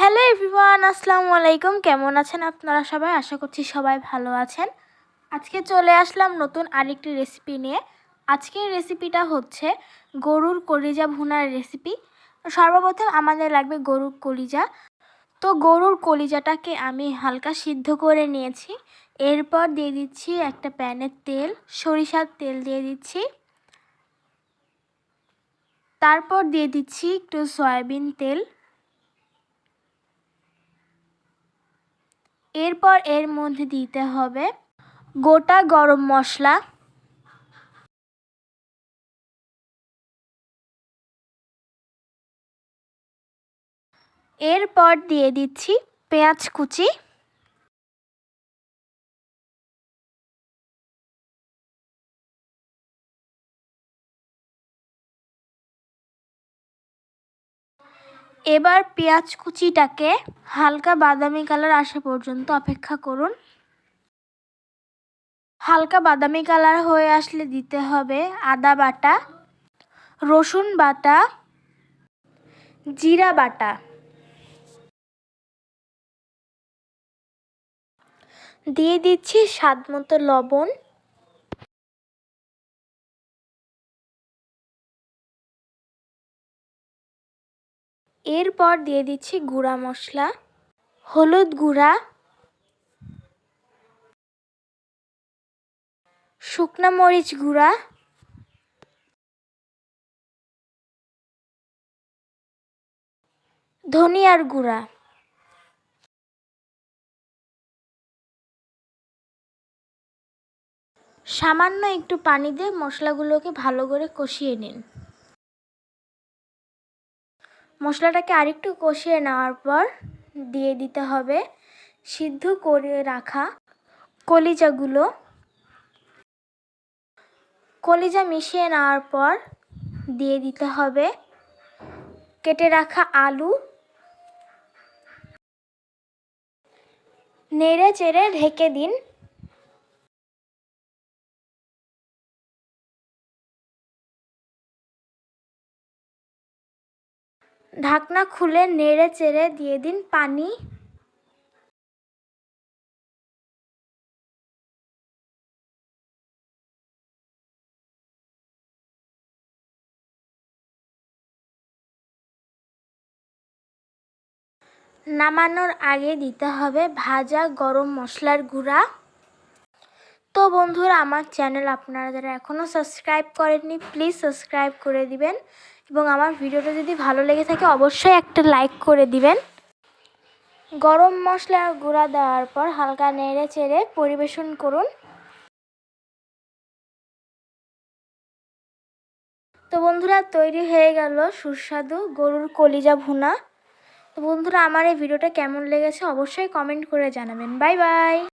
Hello everyone আসসালামু আলাইকুম। কেমন আছেন আপনারা সবাই? আশা করছি সবাই ভালো আছেন। আজকে চলে আসলাম নতুন আরেকটি রেসিপি নিয়ে। আজকের রেসিপিটা হচ্ছে গরুর কলিজা ভুনার রেসিপি সর্বপ্রথম আমাদের লাগবে গরুর কলিজা। তো গরুর কলিজাটাকে আমি হালকা সিদ্ধ করে নিয়েছি। এরপর দিয়ে দিচ্ছি একটা প্যানের তেল, সরিষার তেল দিয়ে দিচ্ছি। তারপর দিয়ে দিচ্ছি একটু সয়াবিন তেল। এরপর এর মধ্যে দিতে হবে গোটা গরম মশলা। এরপর দিয়ে দিচ্ছি পেঁয়াজ কুচি। এবার পেঁয়াজ কুচিটাকে হালকা বাদামি কালার আসা পর্যন্ত অপেক্ষা করুন। হালকা বাদামি কালার হয়ে আসলে দিতে হবে আদা বাটা, রসুন বাটা, জিরা বাটা। দিয়ে দিচ্ছি স্বাদ মতো লবণ। এরপর দিয়ে দিচ্ছি গুঁড়া মশলা। হলুদ গুঁড়া। শুকনা মরিচ গুঁড়া। ধনিয়ার গুঁড়া। সামান্য একটু পানি দিয়ে মশলাগুলোকে ভালো করে কষিয়ে নিন। মশলাটাকে আরেকটু কষিয়ে নেওয়ার পর দিয়ে দিতে হবে সিদ্ধ করে রাখা কলিজাগুলো। কলিজা মিশিয়ে নেওয়ার পর দিয়ে দিতে হবে কেটে রাখা আলু। নেড়ে চেড়ে ঢেকে দিন। ঢাকনা খুলে নেড়ে চেড়ে দিয়ে দিন পানি। নামানোর আগে দিতে হবে ভাজা গরম মশলার গুঁড়া। তো বন্ধুরা, আমার চ্যানেল আপনারা যারা এখনও সাবস্ক্রাইব করেননি প্লিজ সাবস্ক্রাইব করে দিবেন এবং আমার ভিডিওটা যদি ভালো লেগে থাকে, অবশ্যই একটা লাইক করে দিবেন। গরম মশলার গুঁড়া দেওয়ার পর হালকা নেড়ে চেড়ে পরিবেশন করুন। তো বন্ধুরা, তৈরি হয়ে গেল সুস্বাদু গরুর কলিজা ভুনা। তো বন্ধুরা, আমার এই ভিডিওটা কেমন লেগেছে অবশ্যই কমেন্ট করে জানাবেন। Bye bye